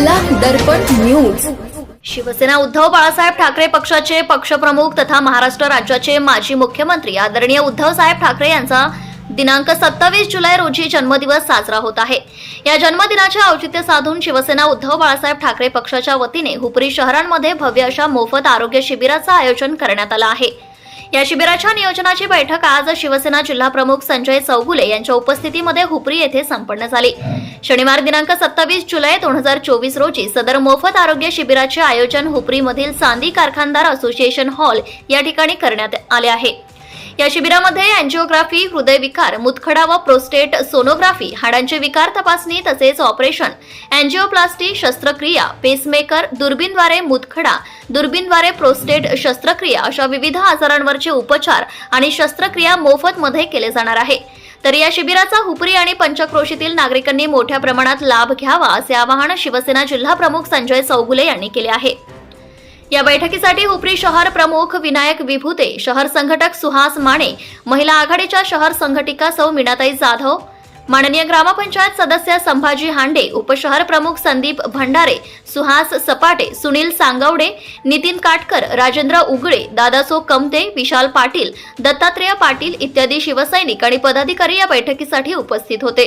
दर्पण news. Shiv Sena Uddhav Balasaheb Thackeray पक्षाचे पक्षप्रमुख तथा महाराष्ट्र राज्याचे माजी मुख्यमंत्री आदरणीय उद्धव साहेब ठाकरे यांचा दिनांक सत्तावीस जुलै रोजी जन्मदिवस साजरा होत आहे. या जन्मदिनाचे औचित्य साधून शिवसेना उद्धव बाळासाहेब ठाकरे पक्षाच्या वतीने हुपरी शहरांमध्ये भव्य अशा मोफत आरोग्य शिबिराचं आयोजन करण्यात आलं आहे. या शिबिराच्या नियोजनाची बैठक आज शिवसेना जिल्हा प्रमुख संजय चौगुले यांच्या उपस्थितीमध्ये हुपरी येथे संपन्न झाली. शनिवार दिनांक सत्तावीस जुलै दोन हजार चोवीस रोजी सदर मोफत आरोग्य शिबिराचे आयोजन हुपरीमधील चांदी कारखानदार असोसिएशन हॉल या ठिकाणी करण्यात आले आहे. या शिबिरामध्ये अँजिओग्राफी हृदयविकार मुतखडा व प्रोस्टेट सोनोग्राफी हाडांचे विकार तपासणी तसेच ऑपरेशन अँजिओप्लास्टी शस्त्रक्रिया पेसमेकर दुर्बीनद्वारे मुतखडा दुर्बीनद्वारे प्रोस्टेट शस्त्रक्रिया अशा विविध आजारांवरचे उपचार आणि शस्त्रक्रिया मोफत मध्ये केले जाणार आहे. तर या शिबिराचा हुपरी आणि पंचक्रोशीतील नागरिकांनी मोठ्या प्रमाणात लाभ घ्यावा असे आवाहन शिवसेना जिल्हा प्रमुख संजय चौगुले यांनी केले आहे. या बैठकीसाठी हुपरी शहर प्रमुख विनायक विभूते शहर संघटक सुहास माने महिला आघाडीच्या शहर संघटिका सौ मीनाताई जाधव माननीय ग्रामपंचायत सदस्य संभाजी हांडे उपशहर प्रमुख संदीप भंडारे सुहास सपाटे सुनील सांगवडे नितीन काटकर राजेंद्र उगळे दादासो कमते विशाल पाटील दत्तात्रेय पाटील इत्यादी शिवसैनिक आणि पदाधिकारी या बैठकीसाठी उपस्थित होते.